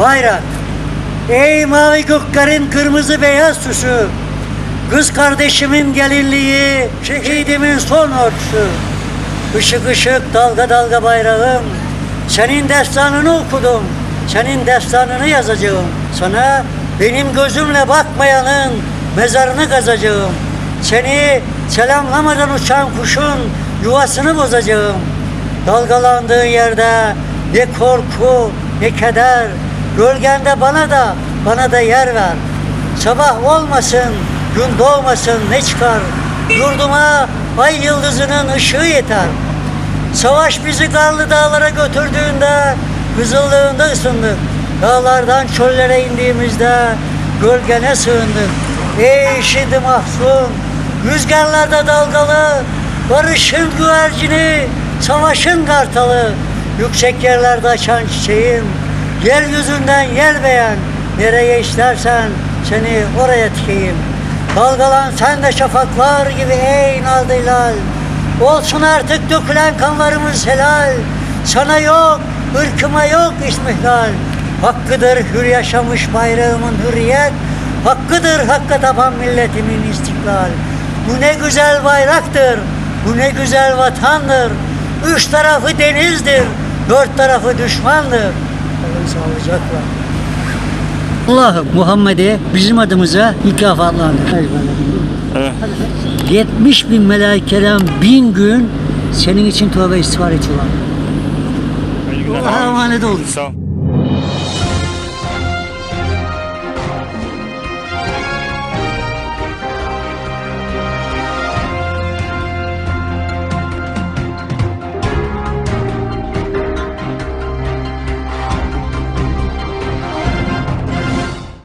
bayrak. Ey mavi göklerin kırmızı beyaz süsü, kız kardeşimin gelinliği, şehidimin son örtüsü. Işık ışık dalga dalga bayrağım, senin destanını okudum, senin destanını yazacağım. Sana benim gözümle bakmayanın mezarını kazacağım. Seni selamlamadan uçan kuşun yuvasını bozacağım. Dalgalandığın yerde ne korku ne keder, gölgende bana da bana da yer ver. Sabah olmasın, gün doğmasın ne çıkar? Yurduma ay yıldızının ışığı yeter. Savaş bizi karlı dağlara götürdüğünde kızıllığında ısındık. Dağlardan çöllere indiğimizde gölgene sığındık. Ey şimdi mahzun, rüzgarlarda dalgalı, barışın güvercini, savaşın kartalı, yüksek yerlerde açan çiçeğim, yeryüzünden yer beğen, nereye istersen seni oraya tikeyim. Dalgalan sen de şafaklar gibi ey nazlı hilal. Olsun artık dökülen kanlarımız helal. Sana yok, ırkıma yok ismihlal. Hakkıdır hür yaşamış bayrağımın hürriyet. Hakkıdır hakka tapan milletimin istiklal. Bu ne güzel bayraktır, bu ne güzel vatandır. Üç tarafı denizdir, dört tarafı düşmandır. Sağlıcakla. Allah'ım Muhammed'e bizim adımıza mükafatlandır. Evet. 70 bin melaikeden bin gün senin için tövbe istiğfar ediyorlar. Allah'a emanet olun. Sağ ol.